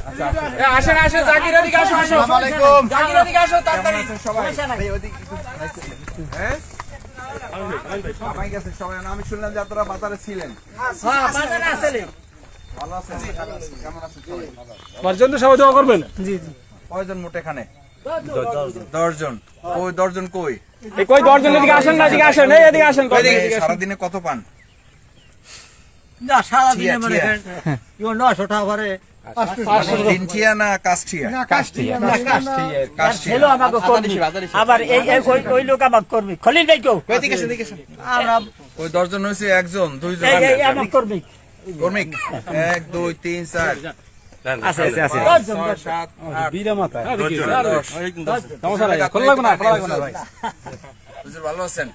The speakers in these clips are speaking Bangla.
আসুন। এ, আসেন আসেন জাকির ওদিকে আসো আসো। আলাইকুম। জাকির ওদিকে আসো তাড়াতাড়ি। সবাই হ্যাঁ? সবাই গেছে সবাই। আমি শুনলাম যে আপনারা বাজারে ছিলেন। ভালো আছেন? কেমন আছেন? সবাই পাঁচজন সবাই দোয়া করবেন? কয়জন মোট এখানে? দশজন। ওই দশজন কই? এই কই দশজন এদিকে আসেন না এদিকে আসেন এদিকে আসেন। সারাদিনে কত পান? না মানে নশো টাকা। করে দিনচিয়া না কাষ্টিয়া কাষ্টিয়া ছেলে আমাকে করবি। আবার এই এই ওই- ওই লোক আমাকে করবি। খলিল ভাই কেউ? ওই দশজন হয়েছে একজন দুইজন করবি কর্মিক এক দুই তিন চার। ভালো আছেন?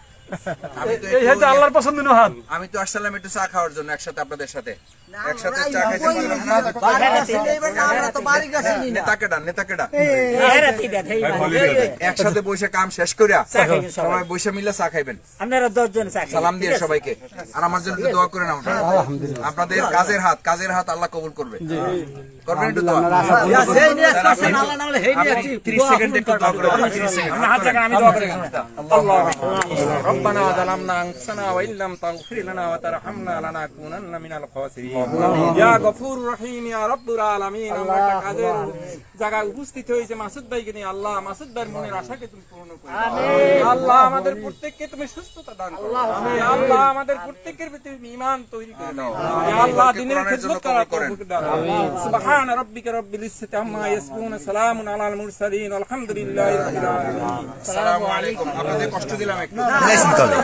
এই হচ্ছে আল্লাহর পছন্দ হাত আমি তো আসছিলাম একটু চা খাওয়ার জন্য একসাথে আপনাদের সাথে। একসাথে চা খাইতে পারলাম না। নেতাকে ডান একসাথে বসে কাম শেষ করিয়া সবাই। বসে মিলে চা খাইবেন। আপনারা দশজন চাকরি সালাম দিয়ে সবাইকে। আর আমার জন্য দোয়া করেন আপনারা আপনাদের কাজের হাত কাজের হাত আল্লাহ কবুল করবে। করবেন একটু দোয়া। আপনি 30 সেকেন্ড একটু দোয়া করে। 30 সেকেন্ড। আমি দোয়া করি। আল্লাহ। ربنا ظلمنا انفسنا وان لم تغفر لنا وترحمنا لنكونن من الخاسرين يا غفور رحيم يا رب العالمين আমরা একটা কাজের জায়গায় উপস্থিত হয়েছে মাসুদ ভাইকে নিয়ে আল্লাহ মাসুদ ভাইয়ের মনের আশাকে তুমি পূর্ণ করো আল্লাহ আমাদের প্রত্যেককে তুমি সুস্থতা দান করো আল্লাহ আমাদের প্রত্যেকের ভিতরে তুমি ঈমান তৈরি করে দাও ইয়া আল্লাহ দিনের কোরআনের জন্য খিদমত করার কবুল করেন। তৌফিক দাও সুবহান রাব্বিকা রাব্বিল ইজ্জাতি আম্মা ইয়াসিফুন সালামুন আলাল মুরসালিন আলহামদুলিল্লাহি রাব্বিল আলামিন আসসালামু আলাইকুম আপনাদের কষ্ট দিলাম একটু 있으니까